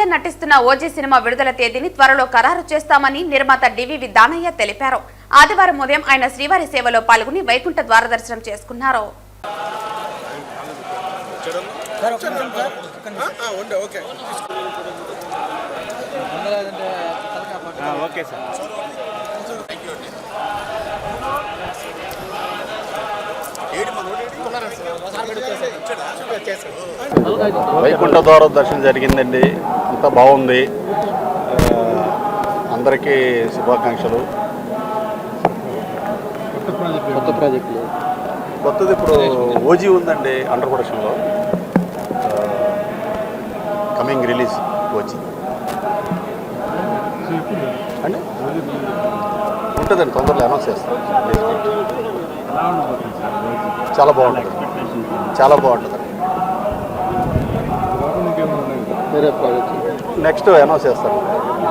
అఖిల నటిస్తున్న OG cinema విడుదల తేదీని త్వరలో ఖరారు చేస్తామని నిర్మాత డివివి దానయ్య తెలిపారు. ఆదివారం ఉదయం ఆయన శ్రీవారి సేవలో పాల్గొని వైకుంఠ ద్వార దర్శనం చేసుకున్నారు ఓకే సార్. వైకుంఠ ద్వార దర్శనం జరిగిందండి. అంతా బాగుంది. అందరికీ శుభాకాంక్షలు. కొత్త ప్రాజెక్టులు. కొత్తది ఇప్పుడు ఓజీ ఉందండి అండర్ ప్రొడక్షన్లో. Coming release OG. అండి ఉంటుందండి తొందరలో అనౌన్స్ చేస్తాం. చాలా బాగుంటుంది. చాలా బాగుంటుంది. నెక్స్ట్ అనౌన్స్ చేస్తాను.